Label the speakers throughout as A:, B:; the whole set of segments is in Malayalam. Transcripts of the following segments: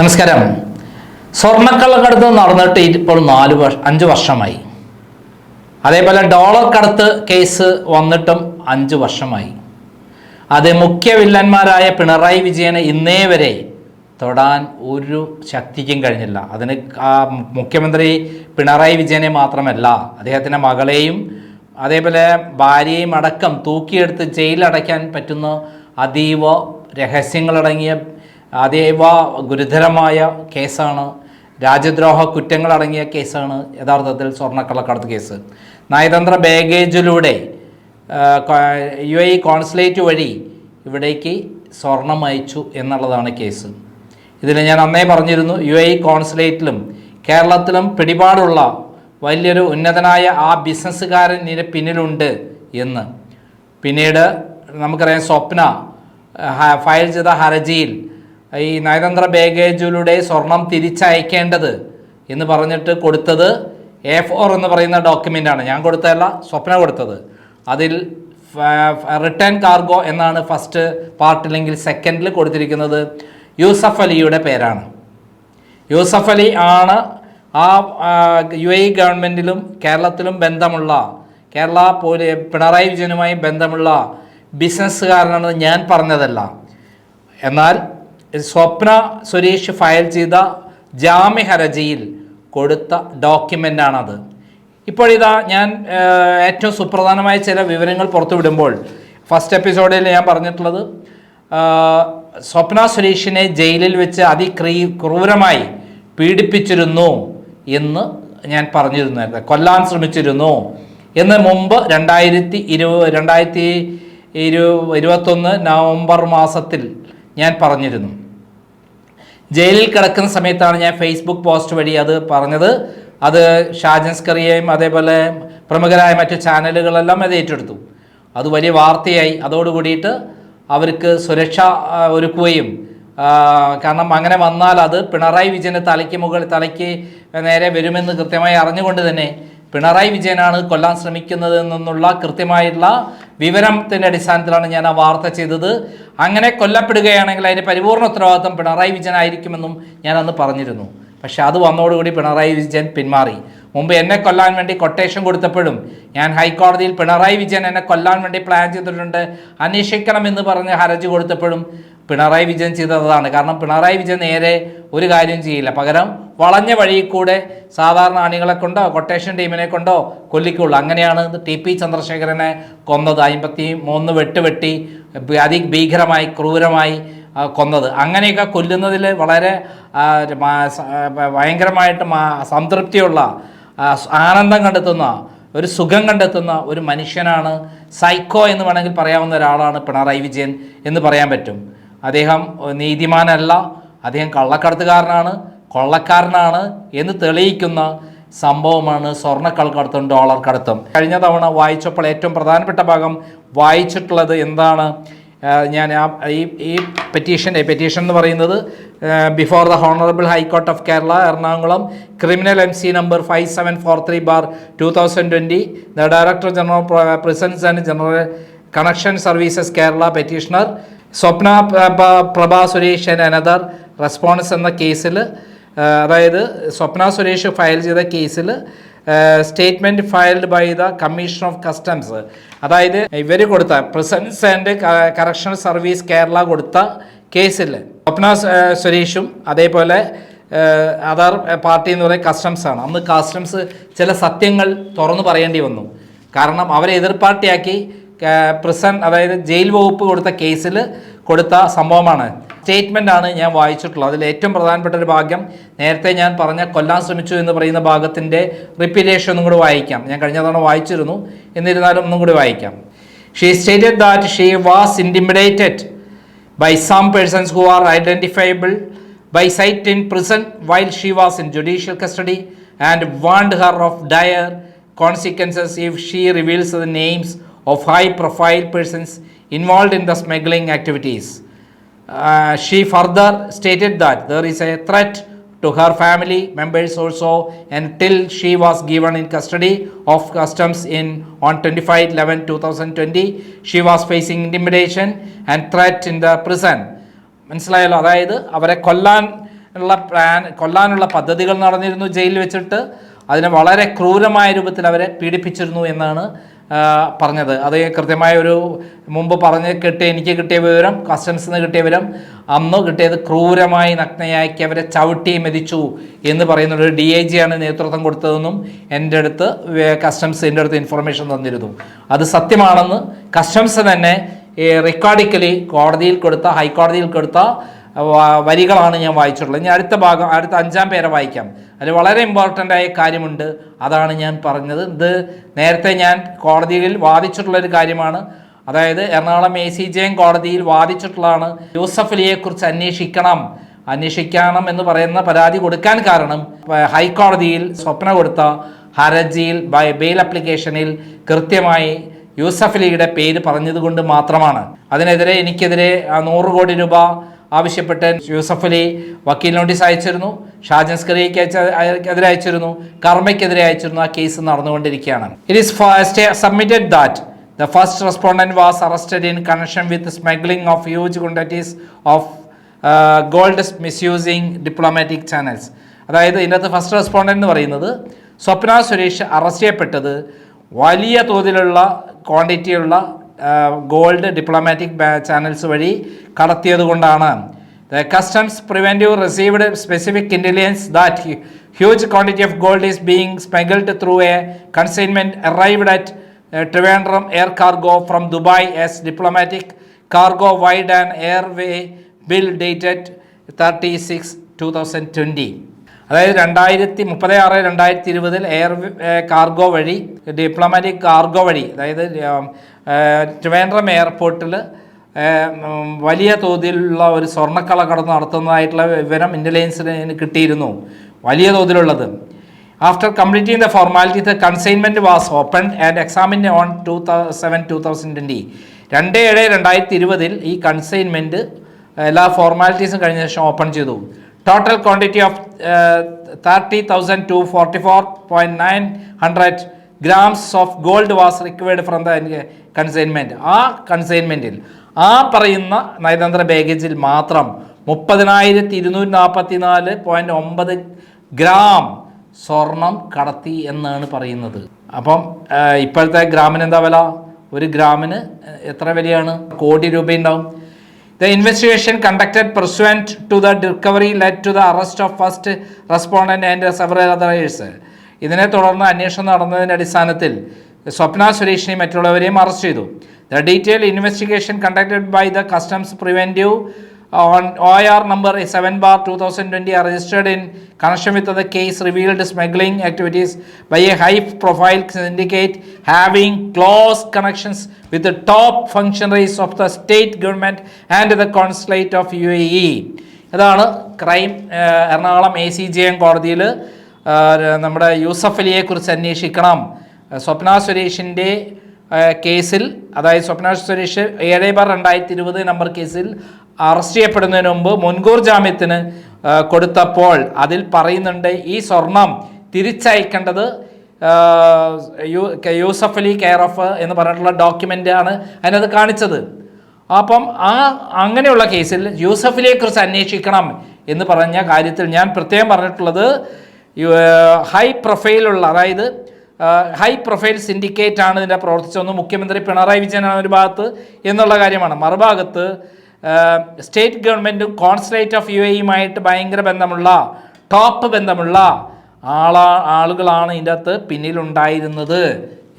A: നമസ്കാരം. സ്വർണക്കള്ളക്കടത്ത് നടന്നിട്ട് ഇപ്പോൾ നാല് വർഷ അഞ്ച് വർഷമായി. അതേപോലെ ഡോളർ കടത്ത് കേസ് വന്നിട്ടും അഞ്ച് വർഷമായി. അത് മുഖ്യ വില്ലന്മാരായ പിണറായി വിജയനെ ഇന്നേ വരെ തൊടാൻ ഒരു ശക്തിക്കും കഴിഞ്ഞില്ല. അതിന് ആ മുഖ്യമന്ത്രി പിണറായി വിജയനെ മാത്രമല്ല അദ്ദേഹത്തിന്റെ മകളെയും അതേപോലെ ഭാര്യയും അടക്കം തൂക്കിയെടുത്ത് ജയിലടയ്ക്കാൻ പറ്റുന്ന അതീവ രഹസ്യങ്ങളടങ്ങിയ അതീവ ഗുരുതരമായ കേസാണ്. രാജ്യദ്രോഹ കുറ്റങ്ങളടങ്ങിയ കേസാണ് യഥാർത്ഥത്തിൽ സ്വർണക്കള്ളക്കടത്ത് കേസ്. നയതന്ത്ര ബാഗേജിലൂടെ യു എ കോൺസുലേറ്റ് വഴി ഇവിടേക്ക് സ്വർണം അയച്ചു എന്നുള്ളതാണ് കേസ്. ഇതിൽ ഞാൻ അന്നേ പറഞ്ഞിരുന്നു യു എ കോൺസുലേറ്റിലും കേരളത്തിലും പിടിപാടുള്ള വലിയൊരു ഉന്നതനായ ആ ബിസിനസ്സുകാരൻ ഇതിന് പിന്നിലുണ്ട് എന്ന്. പിന്നീട് നമുക്കറിയാം സ്വപ്ന ഫയൽ ചെയ്ത ഹർജിയിൽ ഈ നയതന്ത്ര ബാഗേജിലൂടെ സ്വർണം തിരിച്ചയക്കേണ്ടത് എന്ന് പറഞ്ഞിട്ട് കൊടുത്തത് എ ഫോർ എന്ന് പറയുന്ന ഡോക്യുമെന്റാണ് ഞാൻ കൊടുത്തതല്ല സ്വപ്ന കൊടുത്തത്. അതിൽ റിട്ടേൺ കാർഗോ എന്നാണ് ഫസ്റ്റ് പാർട്ടില്ലെങ്കിൽ സെക്കൻഡിൽ കൊടുത്തിരിക്കുന്നത് യൂസഫ് അലിയുടെ പേരാണ്. യൂസഫ് അലി ആണ് ആ യു എ ഗവൺമെന്റിലും കേരളത്തിലും ബന്ധമുള്ള കേരള പോലെ പിണറായി വിജയനുമായി ബന്ധമുള്ള ബിസിനസ്സുകാരനാണെന്ന് ഞാൻ പറഞ്ഞതല്ല. എന്നാൽ സ്വപ്ന സുരേഷ് ഫയൽ ചെയ്ത ജാമ്യ ഹർജിയിൽ കൊടുത്ത ഡോക്യുമെന്റാണത് ഇപ്പോഴിതാ ഞാൻ ഏറ്റവും സുപ്രധാനമായ ചില വിവരങ്ങൾ പുറത്തുവിടുമ്പോൾ ഫസ്റ്റ് എപ്പിസോഡിൽ ഞാൻ പറഞ്ഞിട്ടുള്ളത് സ്വപ്ന സുരേഷിനെ ജയിലിൽ വെച്ച് അതിക്രീ ക്രൂരമായി പീഡിപ്പിച്ചിരുന്നു എന്ന് ഞാൻ പറഞ്ഞിരുന്നായിരുന്നു. കൊല്ലാൻ ശ്രമിച്ചിരുന്നു എന്ന് മുമ്പ് രണ്ടായിരത്തി ഇരു രണ്ടായിരത്തി ഇരു ഇരുപത്തൊന്ന് നവംബർ മാസത്തിൽ ഞാൻ പറഞ്ഞിരുന്നു. ജയിലിൽ കിടക്കുന്ന സമയത്താണ് ഞാൻ ഫേസ്ബുക്ക് പോസ്റ്റ് വഴി അത് പറഞ്ഞത്. അത് ഷാജൻസ്കറിയെയും അതേപോലെ പ്രമുഖരായ മറ്റ് ചാനലുകളെല്ലാം അത് ഏറ്റെടുത്തു. അത് വലിയ വാർത്തയായി. അതോടുകൂടിയിട്ട് അവർക്ക് സുരക്ഷ ഒരുക്കുകയും കാരണം അങ്ങനെ വന്നാൽ അത് പിണറായി വിജയന്റെ തലയ്ക്ക് മുകളിൽ തലയ്ക്ക് നേരെ വരുമെന്ന് കൃത്യമായി അറിഞ്ഞുകൊണ്ട് തന്നെ പിണറായി വിജയനാണ് കൊല്ലാൻ ശ്രമിക്കുന്നത് എന്നുള്ള കൃത്യമായിട്ടുള്ള വിവരത്തിന്റെ അടിസ്ഥാനത്തിലാണ് ഞാൻ ആ വാർത്ത ചെയ്തത്. അങ്ങനെ കൊല്ലപ്പെടുകയാണെങ്കിൽ അതിന്റെ പരിപൂർണ ഉത്തരവാദിത്വം പിണറായി വിജയനായിരിക്കുമെന്നും ഞാൻ അന്ന് പറഞ്ഞിരുന്നു. പക്ഷേ അത് വന്നതോടുകൂടി പിണറായി വിജയൻ പിന്മാറി. മുമ്പ് എന്നെ കൊല്ലാൻ വേണ്ടി കൊട്ടേഷൻ കൊടുത്തപ്പോഴും ഞാൻ ഹൈക്കോടതിയിൽ പിണറായി വിജയൻ എന്നെ കൊല്ലാൻ വേണ്ടി പ്ലാൻ ചെയ്തിട്ടുണ്ട്. അന്വേഷിക്കണമെന്ന് പറഞ്ഞ് ഹർജി കൊടുത്തപ്പോഴും പിണറായി വിജയൻ ചെയ്തതാണ്. കാരണം പിണറായി വിജയൻ നേരെ ഒരു കാര്യം ചെയ്യില്ല. പകരം വളഞ്ഞ വഴിയിൽ കൂടെ സാധാരണ അണികളെ കൊണ്ടോ കൊട്ടേഷൻ ടീമിനെ കൊണ്ടോ കൊല്ലിക്കുള്ളൂ. അങ്ങനെയാണ് ടി പി ചന്ദ്രശേഖരനെ കൊന്നത്. അമ്പത്തി മൂന്ന് വെട്ട് വെട്ടി അതിഭീകരമായി ക്രൂരമായി കൊന്നത്. അങ്ങനെയൊക്കെ കൊല്ലുന്നതിൽ വളരെ ഭയങ്കരമായിട്ട് സംതൃപ്തിയുള്ള ആനന്ദം കണ്ടെത്തുന്ന ഒരു സുഖം കണ്ടെത്തുന്ന ഒരു മനുഷ്യനാണ് സൈക്കോ എന്ന് വേണമെങ്കിൽ പറയാവുന്ന ഒരാളാണ് പിണറായി വിജയൻ എന്ന് പറയാൻ പറ്റും. അദ്ദേഹം നീതിമാനല്ല. അദ്ദേഹം കള്ളക്കടത്തുകാരനാണ് കൊള്ളക്കാരനാണ് എന്ന് തെളിയിക്കുന്ന സംഭവമാണ് സ്വർണക്കള്ളക്കടത്തും ഡോളർ കടത്തും കഴിഞ്ഞ തവണ വായിച്ചപ്പോൾ ഏറ്റവും പ്രധാനപ്പെട്ട ഭാഗം വായിച്ചിട്ടുള്ളത് എന്താണ്? ഞാൻ ആ ഈ ഈ പെറ്റീഷൻ പെറ്റീഷൻ എന്ന് പറയുന്നത് before the honourable high court of Kerala Ernakulam criminal M C number five seven four three bar two thousand twenty the director general prisons and general connection services Kerala petitioner Swapna പ്ര- പ്ര- Prabha Suresh and another response എന്ന കേസിൽ അതായത് സ്വപ്ന സുരേഷ് ഫയൽ ചെയ്ത കേസിൽ statement filed by the commission of customs. അതായത് ഇവർ കൊടുത്ത prisons and correction service Kerala കൊടുത്ത കേസിൽ. സ്വപ്ന സുരേഷും അതേപോലെ അതർ പാർട്ടി എന്ന് പറയുന്നത് കസ്റ്റംസ് ആണ്. അന്ന് കസ്റ്റംസ് ചില സത്യങ്ങൾ തുറന്നു പറയേണ്ടി വന്നു. കാരണം അവരെ എതിർ പാർട്ടിയാക്കി പ്രിസൺ അതായത് ജയിൽ വകുപ്പ് കൊടുത്ത കേസിൽ കൊടുത്ത സംഭവമാണ്. സ്റ്റേറ്റ്മെന്റ് ആണ് ഞാൻ വായിച്ചിട്ടുള്ളത്. അതിൽ ഏറ്റവും പ്രധാനപ്പെട്ട ഒരു ഭാഗ്യം നേരത്തെ ഞാൻ പറഞ്ഞ കൊല്ലാൻ ശ്രമിച്ചു എന്ന് പറയുന്ന ഭാഗത്തിന്റെ റിപ്പീറ്റേഷൻ ഒന്നും കൂടി വായിക്കാം. ഞാൻ കഴിഞ്ഞ തവണ വായിച്ചിരുന്നു. എന്നിരുന്നാലും ഒന്നും കൂടി വായിക്കാം. She stated that she was intimidated by some persons who are identifiable by sight in prison while she was in judicial custody and warned her of dire consequences if she reveals the names of high profile persons involved in the smuggling activities. Uh, she further stated that there is a threat to her family members also until she was given in custody of customs in on 25 11 2020 she was facing intimidation and threat in the prison മനസ്സിലായല്ലോ അതായത് അവരെ കൊല്ലാൻ ഉള്ള പ്ലാൻ കൊല്ലാനുള്ള പദ്ധതികൾ നടന്നിരുന്നു ജയിലിൽ വെച്ചിട്ട് അതിനെ വളരെ ക്രൂരമായ രൂപത്തിൽ അവരെ പീഡിപ്പിച്ചിരുന്നു എന്നാണ് പറഞ്ഞത്. അത് കൃത്യമായ ഒരു മുമ്പ് പറഞ്ഞ് കിട്ടിയ എനിക്ക് കിട്ടിയ വിവരം കസ്റ്റംസിൽ നിന്ന് കിട്ടിയ വിവരം അന്ന് കിട്ടിയത് ക്രൂരമായി നഗ്നയാക്കി അവരെ ചവിട്ടി മെതിച്ചു എന്ന് പറയുന്ന ഒരു ഡി ഐ ജി ആണ് നേതൃത്വം കൊടുത്തതെന്നും എന്റെ അടുത്ത് കസ്റ്റംസ് എന്റെ അടുത്ത് ഇൻഫർമേഷൻ തന്നിരുന്നു. അത് സത്യമാണെന്ന് കസ്റ്റംസ് തന്നെ റെക്കോർഡിക്കലി കോടതിയിൽ കൊടുത്ത ഹൈക്കോടതിയിൽ കൊടുത്ത വരികളാണ് ഞാൻ വായിച്ചിട്ടുള്ളത്. ഇനി അടുത്ത ഭാഗം അടുത്ത അഞ്ചാം പേരെ വായിക്കാം. അതിൽ വളരെ ഇമ്പോർട്ടന്റ് ആയ കാര്യമുണ്ട്. അതാണ് ഞാൻ പറഞ്ഞത്. ഇത് നേരത്തെ ഞാൻ കോടതിയിൽ വാദിച്ചിട്ടുള്ള ഒരു കാര്യമാണ്. അതായത് എറണാകുളം എ സി ജെ കോടതിയിൽ വാദിച്ചിട്ടുള്ളതാണ് യൂസഫ് അലിയെക്കുറിച്ച് അന്വേഷിക്കണം. അന്വേഷിക്കണം എന്ന് പറയുന്ന പരാതി കൊടുക്കാൻ കാരണം ഹൈക്കോടതിയിൽ സ്വപ്ന കൊടുത്ത ഹർജിയിൽ ബെയിൽ അപ്ലിക്കേഷനിൽ കൃത്യമായി യൂസഫ് അലിയുടെ പേര് പറഞ്ഞതുകൊണ്ട് മാത്രമാണ്. അതിനെതിരെ എനിക്കെതിരെ നൂറ് കോടി രൂപ ആവശ്യപ്പെട്ട് യൂസഫ് അലി വക്കീൽ നോട്ടീസ് അയച്ചിരുന്നു ഷാജൻ സ്കറിയയ്ക്ക് എതിരെ അയച്ചിരുന്നു. കർമ്മയ്ക്കെതിരെ അയച്ചിരുന്നു. ആ കേസ് നടന്നുകൊണ്ടിരിക്കുകയാണ്. It is submitted that the first respondent was arrested in connection with smuggling of huge quantities of gold misusing diplomatic channels അതായത് ഇതിനകത്ത് ഫസ്റ്റ് റെസ്പോണ്ടന്റ് എന്ന് പറയുന്നത് സ്വപ്ന സുരേഷ് അറസ്റ്റ് ചെയ്യപ്പെട്ടത് വലിയ തോതിലുള്ള ക്വാണ്ടിറ്റിയുള്ള ഗോൾഡ് ഡിപ്ലോമാറ്റിക് ചാനൽസ് വഴി കടത്തിയതുകൊണ്ടാണ് the customs preventive received specific intelligence that huge quantity of gold is being smuggled through a consignment arrived at Trivandrum air cargo from Dubai as diplomatic cargo vide and airway bill dated thirty six two thousand twenty അതായത് രണ്ടായിരത്തി മുപ്പത് ആറ് രണ്ടായിരത്തി ഇരുപതിൽ എയർ കാർഗോ വഴി ഡിപ്ലോമാറ്റിക് കാർഗോ വഴി അതായത് ഏർ, ട്രിവാൻഡ്രം എയർപോർട്ടിൽ വലിയ തോതിലുള്ള ഒരു സ്വർണക്കള കടന്ന് നടത്തുന്നതായിട്ടുള്ള വിവരം ഇന്റലിജൻസിന് കിട്ടിയിരുന്നു. വലിയ തോതിലുള്ളത്. After completing the formality the consignment was open and examine on two seven two thousand twenty രണ്ട് ഏഴ് രണ്ടായിരത്തി ഇരുപതിൽ ഈ കൺസൈൻമെന്റ് എല്ലാ ഫോർമാലിറ്റീസും കഴിഞ്ഞ ശേഷം ഓപ്പൺ ചെയ്തു. Total quantity of thirty thousand two forty four point nine hundred grams of gold was required from the consignment ആ കൺസൈൻമെന്റിൽ ആ പറയുന്ന നയതന്ത്ര ബാഗേജിൽ മാത്രം മുപ്പതിനായിരത്തി ഇരുന്നൂറ്റി നാൽപ്പത്തി നാല് പോയിന്റ് ഒമ്പത് ഗ്രാം സ്വർണം കടത്തി എന്നാണ് പറയുന്നത്. അപ്പം ഇപ്പോഴത്തെ ഗ്രാമിന് എന്താ വില? ഒരു ഗ്രാമിന് എത്ര വിലയാണ്? Crore രൂപയുണ്ടാവും the investigation conducted pursuant to the recovery led to the arrest of first respondent and several others ഇതിനെ തുടർന്ന് അന്വേഷണം നടന്നതിന്റെ അടിസ്ഥാനത്തിൽ സ്വപ്ന സുരേഷിനെയും മറ്റുള്ളവരെയും അറസ്റ്റ് ചെയ്തു. The detail investigation conducted by the customs preventive on O R number seven bar two thousand twenty are registered in connection with the case revealed smuggling activities by a high profile syndicate having close connections with the top functionaries of the state government and the consulate of U A E ഇതാണ് crime Ernakulam A C J M കോടതിയിൽ നമ്മുടെ യൂസഫലിയെക്കുറിച്ച് അന്വേഷിക്കണം. സ്വപ്ന സുരേഷിന്റെ കേസിൽ അതായത് സ്വപ്ന സുരേഷ് ഏഴ് ബാർ രണ്ടായിരത്തി ഇരുപത് നമ്പർ കേസിൽ അറസ്റ്റ് ചെയ്യപ്പെടുന്നതിന് മുമ്പ് മുൻകൂർ ജാമ്യത്തിന് കൊടുത്തപ്പോൾ അതിൽ പറയുന്നുണ്ട് ഈ സ്വർണം തിരിച്ചയക്കേണ്ടത് യൂസഫ് അലി കെയർ ഓഫ് എന്ന് പറഞ്ഞിട്ടുള്ള ഡോക്യുമെന്റ് ആണ് അതിനത് കാണിച്ചത്. അപ്പം ആ അങ്ങനെയുള്ള കേസിൽ യൂസഫ് കുറിച്ച് അന്വേഷിക്കണം എന്ന് പറഞ്ഞ കാര്യത്തിൽ ഞാൻ പ്രത്യേകം പറഞ്ഞിട്ടുള്ളത് ഹൈ പ്രൊഫൈലുള്ള അതായത് ഹൈ പ്രൊഫൈൽ സിൻഡിക്കേറ്റ് ആണ് ഇതിന്റെ പ്രവർത്തിച്ചതെന്ന് മുഖ്യമന്ത്രി പിണറായി വിജയനാണ് ഒരു ഭാഗത്ത് എന്നുള്ള കാര്യമാണ്. മറുഭാഗത്ത് സ്റ്റേറ്റ് ഗവൺമെന്റും കോൺസുലേറ്റ് ഓഫ് യു എയുമായിട്ട് ഭയങ്കര ബന്ധമുള്ള ടോപ്പ് ബന്ധമുള്ള ആളാ ആളുകളാണ് ഇതിന്റെ അകത്ത് പിന്നിലുണ്ടായിരുന്നത്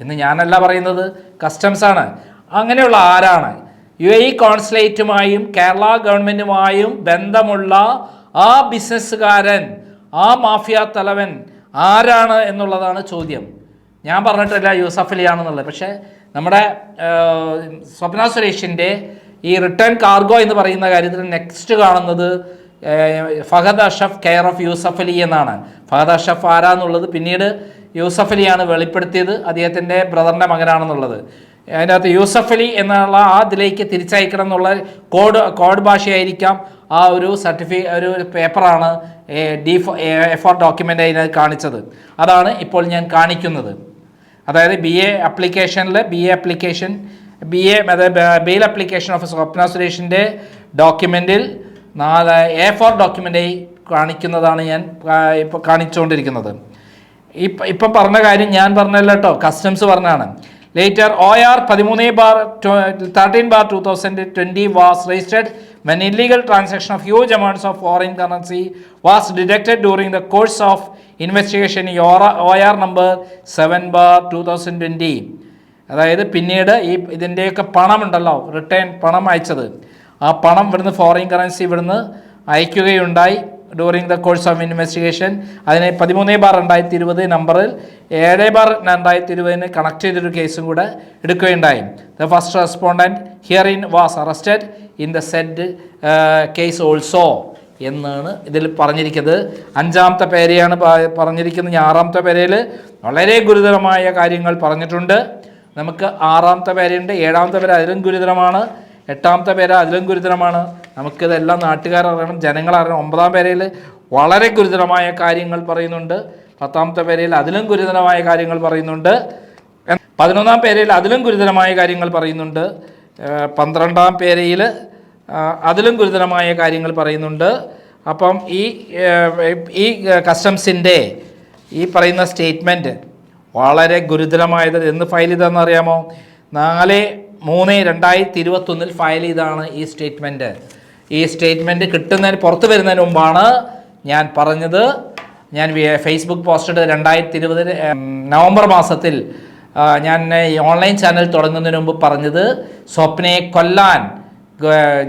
A: എന്ന് ഞാനല്ല പറയുന്നത്. കസ്റ്റംസ് ആണ്. അങ്ങനെയുള്ള ആരാണ്? യു എ കോൺസുലേറ്റുമായും കേരള ഗവൺമെന്റുമായും ബന്ധമുള്ള ആ ബിസിനസ്സുകാരൻ ആ മാഫിയ തലവൻ ആരാണ് എന്നുള്ളതാണ് ചോദ്യം. ഞാൻ പറഞ്ഞിട്ടില്ല യൂസഫ് അലി ആണെന്നുള്ളത് പക്ഷേ നമ്മുടെ സ്വപ്ന സുരേഷിന്റെ ഈ റിട്ടേൺ കാർഗോ എന്ന് പറയുന്ന കാര്യത്തിൽ നെക്സ്റ്റ് കാണുന്നത് ഫഹദ് അഷഫ് കെയർ ഓഫ് യൂസഫ് അലി എന്നാണ്. ഫഹദ് അഷഫ് ആരാന്നുള്ളത് പിന്നീട് യൂസഫ് അലിയാണ് വെളിപ്പെടുത്തിയത്. അദ്ദേഹത്തിന്റെ ബ്രദറിന്റെ മകനാണെന്നുള്ളത്. അതിനകത്ത് യൂസഫ് അലി എന്നുള്ള ആ ഇതിലേക്ക് തിരിച്ചയക്കണം എന്നുള്ള കോഡ് കോഡ് ഭാഷയായിരിക്കാം ആ ഒരു സർട്ടിഫി ഒരു പേപ്പറാണ് ഡി എഫ് ആർ ഡോക്യുമെന്റ് അതിനകത്ത് കാണിച്ചത്. അതാണ് ഇപ്പോൾ ഞാൻ കാണിക്കുന്നത്. അതായത് B A അപ്ലിക്കേഷനിൽ B A application B A അതായത് ബെയിൽ അപ്ലിക്കേഷൻ ഓഫ് സ്വപ്ന സുരേഷിന്റെ ഡോക്യുമെന്റിൽ നാല് എ ഫോർ ഡോക്യുമെന്റായി കാണിക്കുന്നതാണ് ഞാൻ ഇപ്പോൾ കാണിച്ചുകൊണ്ടിരിക്കുന്നത് ഇപ്പം ഇപ്പം പറഞ്ഞ കാര്യം ഞാൻ പറഞ്ഞല്ലോ കേട്ടോ കസ്റ്റംസ് പറഞ്ഞാണ്. ലേറ്റർ ഒ ആർ പതിമൂന്ന് bar thirteen bar two thousand twenty was registered when illegal transaction of huge amounts of foreign currency was detected during the course of investigation യോറ O R number seven bar two thousand twenty അതായത് പിന്നീട് ഈ ഇതിന്റെയൊക്കെ പണമുണ്ടല്ലോ റിട്ടേൺ പണം അയച്ചത്. ആ പണം ഇവിടുന്ന് ഫോറിൻ കറൻസി ഇവിടുന്ന് അയക്കുകയുണ്ടായി during the course of investigation അതിനെ പതിമൂന്ന് ബാർ രണ്ടായിരത്തി ഇരുപത് നമ്പറിൽ ഏഴ് ബാർ രണ്ടായിരത്തി ഇരുപതിന് കണക്ട് ചെയ്തൊരു കേസും കൂടെ എടുക്കുകയുണ്ടായി. The first respondent herein was arrested in the said case also എന്നാണ് ഇതിൽ പറഞ്ഞിരിക്കുന്നത്. അഞ്ചാമത്തെ പേരെയാണ് പറഞ്ഞിരിക്കുന്നത്. ആറാമത്തെ പേരയിൽ വളരെ ഗുരുതരമായ കാര്യങ്ങൾ പറഞ്ഞിട്ടുണ്ട്. നമുക്ക് ആറാമത്തെ പേരുണ്ട്. ഏഴാമത്തെ പേര് അതിലും ഗുരുതരമാണ്. എട്ടാമത്തെ പേര് അതിലും ഗുരുതരമാണ്. നമുക്കിതെല്ലാം നാട്ടുകാർ അറിയണം ജനങ്ങൾ അറിയണം. ഒമ്പതാം പേരയിൽ വളരെ ഗുരുതരമായ കാര്യങ്ങൾ പറയുന്നുണ്ട്. പത്താമത്തെ പേരയിൽ അതിലും ഗുരുതരമായ കാര്യങ്ങൾ പറയുന്നുണ്ട്. പതിനൊന്നാം പേരയിൽ അതിലും ഗുരുതരമായ കാര്യങ്ങൾ പറയുന്നുണ്ട്. പന്ത്രണ്ടാം പേരയിൽ അതിലും ഗുരുതരമായ കാര്യങ്ങൾ പറയുന്നുണ്ട്. അപ്പം ഈ ഈ കസ്റ്റംസിന്റെ ഈ പറയുന്ന സ്റ്റേറ്റ്മെന്റ് വളരെ ഗുരുതരമായത് എന്ന് ഫയൽ ചെയ്തതെന്ന് അറിയാമോ? നാല് മൂന്ന് രണ്ടായിരത്തി ഇരുപത്തൊന്നിൽ ഫയൽ ചെയ്താണ് ഈ സ്റ്റേറ്റ്മെന്റ് ഈ സ്റ്റേറ്റ്മെന്റ് കിട്ടുന്നതിന് പുറത്തു വരുന്നതിന് മുമ്പാണ് ഞാൻ പറഞ്ഞത്. ഞാൻ ഫേസ്ബുക്ക് പോസ്റ്റ് രണ്ടായിരത്തി ഇരുപതിൽ നവംബർ മാസത്തിൽ. ഞാൻ ഈ ഓൺലൈൻ ചാനൽ തുടങ്ങുന്നതിന് മുമ്പ് പറഞ്ഞത് സ്വപ്നയെ കൊല്ലാൻ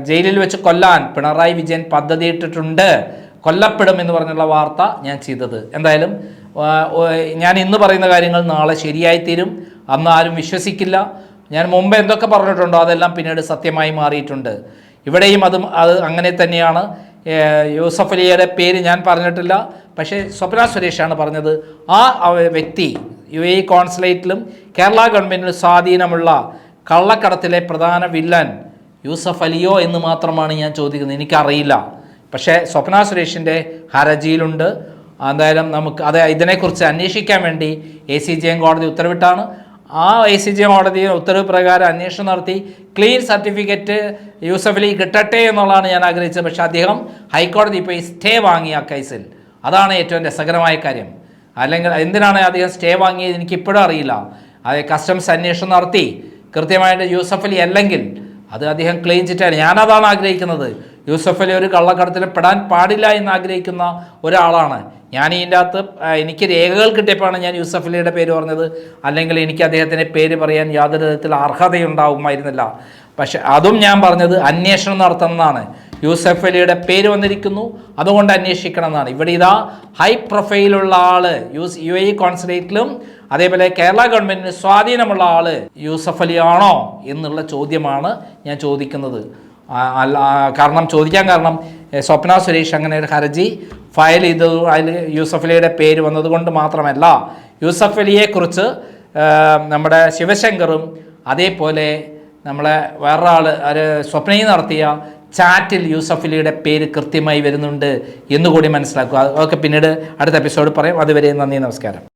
A: ജയിലിൽ വെച്ച് കൊല്ലാൻ പിണറായി വിജയൻ പദ്ധതിയിട്ടിട്ടുണ്ട് കൊല്ലപ്പെടും എന്ന് പറഞ്ഞുള്ള വാർത്ത ഞാൻ ചെയ്തത്. എന്തായാലും ഞാൻ ഇന്ന് പറയുന്ന കാര്യങ്ങൾ നാളെ ശരിയായി തീരും അന്ന് ആരും വിശ്വസിക്കില്ല. ഞാൻ മുമ്പ് എന്തൊക്കെ പറഞ്ഞിട്ടുണ്ടോ അതെല്ലാം പിന്നീട് സത്യമായി മാറിയിട്ടുണ്ട്. ഇവിടെയും അതും അത് അങ്ങനെ തന്നെയാണ്. യൂസഫ് അലിയുടെ പേര് ഞാൻ പറഞ്ഞിട്ടില്ല. പക്ഷേ സ്വപ്ന സുരേഷാണ് പറഞ്ഞത്. ആ വ്യക്തി യു എ കോൺസുലേറ്റിലും കേരള ഗവൺമെന്റിലും സ്വാധീനമുള്ള കള്ളക്കടത്തിലെ പ്രധാന വില്ലൻ യൂസഫ് അലിയോ എന്ന് മാത്രമാണ് ഞാൻ ചോദിക്കുന്നത്. എനിക്കറിയില്ല. പക്ഷേ സ്വപ്ന സുരേഷിന്റെ ഹരജിയിലുണ്ട് എന്തായാലും നമുക്ക് അത് ഇതിനെക്കുറിച്ച് അന്വേഷിക്കാൻ വേണ്ടി എ സി ജി എം കോടതി ഉത്തരവിട്ടാണ്. ആ എ സി ജി കോടതി ഉത്തരവ് പ്രകാരം അന്വേഷണം നടത്തി. ക്ലീൻ സർട്ടിഫിക്കറ്റ് യൂസഫ് അലി കിട്ടട്ടെ എന്നുള്ളതാണ് ഞാൻ ആഗ്രഹിച്ചത്. പക്ഷേ അദ്ദേഹം ഹൈക്കോടതി ഈ സ്റ്റേ വാങ്ങി ആ കേസിൽ. അതാണ് ഏറ്റവും രസകരമായ കാര്യം. അല്ലെങ്കിൽ എന്തിനാണ് അദ്ദേഹം സ്റ്റേ വാങ്ങിയത് എനിക്കിപ്പോഴും അറിയില്ല. അത് കസ്റ്റംസ് അന്വേഷണം നടത്തി. കൃത്യമായിട്ട് യൂസഫ് അലി അല്ലെങ്കിൽ അത് അദ്ദേഹം ക്ലെയിം ചിറ്റാണ് ഞാനതാണ് ആഗ്രഹിക്കുന്നത്. യൂസഫ് അലി ഒരു കള്ളക്കടത്തിൽ പെടാൻ പാടില്ല എന്ന് ആഗ്രഹിക്കുന്ന ഒരാളാണ്. ഞാൻ ഇതിന്റെ അകത്ത് എനിക്ക് രേഖകൾ കിട്ടിയപ്പോഴാണ് ഞാൻ യൂസഫ് അലിയുടെ പേര് പറഞ്ഞത്. അല്ലെങ്കിൽ എനിക്ക് അദ്ദേഹത്തിന്റെ പേര് പറയാൻ യാതൊരു വിധത്തിൽ അർഹതയുണ്ടാവുമായിരുന്നില്ല. പക്ഷെ അതും ഞാൻ പറഞ്ഞത് അന്വേഷണം നടത്തണമെന്നാണ് യൂസഫ് അലിയുടെ പേര് വന്നിരിക്കുന്നു. അതുകൊണ്ട് അന്വേഷിക്കണം എന്നാണ് ഇവിടെ ഇതാ ഹൈ പ്രൊഫൈലുള്ള ആൾ യൂസ് യു എ കോൺസുലേറ്റിലും അതേപോലെ കേരള ഗവൺമെന്റിന് സ്വാധീനമുള്ള ആൾ യൂസഫ് അലി ആണോ എന്നുള്ള ചോദ്യമാണ് ഞാൻ ചോദിക്കുന്നത്. കാരണം ചോദിക്കാൻ കാരണം സ്വപ്ന സുരേഷ് അങ്ങനെ ഒരു ഹർജി ഫയൽ ചെയ്തത് അതിൽ യൂസഫ് അലിയുടെ പേര് വന്നതുകൊണ്ട് മാത്രമല്ല യൂസഫ് അലിയെക്കുറിച്ച് നമ്മുടെ ശിവശങ്കറും അതേപോലെ നമ്മളെ വേറൊരാൾ ഒരു സ്വപ്നയിൽ നടത്തിയ ചാറ്റിൽ യൂസഫലിയുടെ പേര് കൃത്യമായി വരുന്നുണ്ട് എന്നുകൂടി മനസ്സിലാക്കുക. അതൊക്കെ പിന്നീട് അടുത്ത എപ്പിസോഡ് പറയും. അതുവരെ നന്ദി നമസ്കാരം.